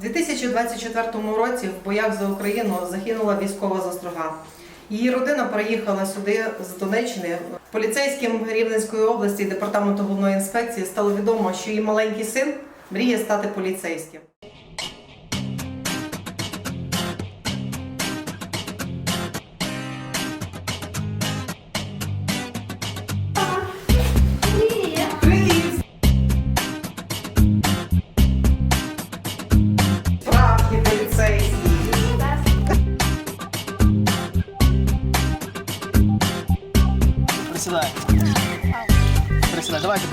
У 2024 році в боях за Україну загинула військова заструга. Її родина переїхала сюди з Донеччини. Поліцейським Рівненської області департаменту головної інспекції стало відомо, що її маленький син мріє стати поліцейським. Присідай. Присідай, давайте.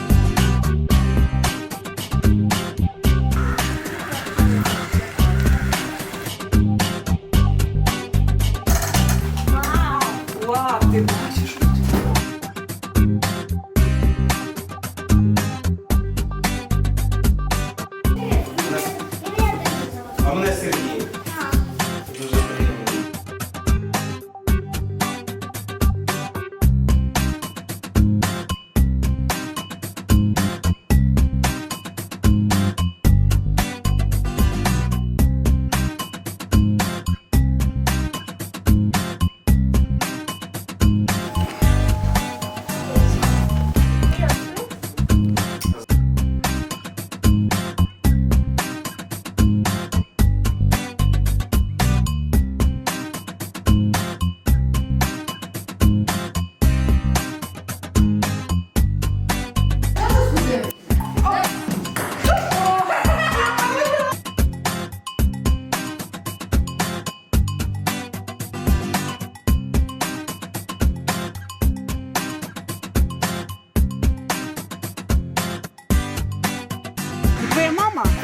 Вау, ти бачиш? А мене Сергій.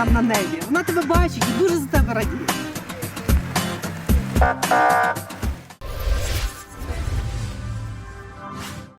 Там на небі, вона тебе бачить і дуже за тебе радіє.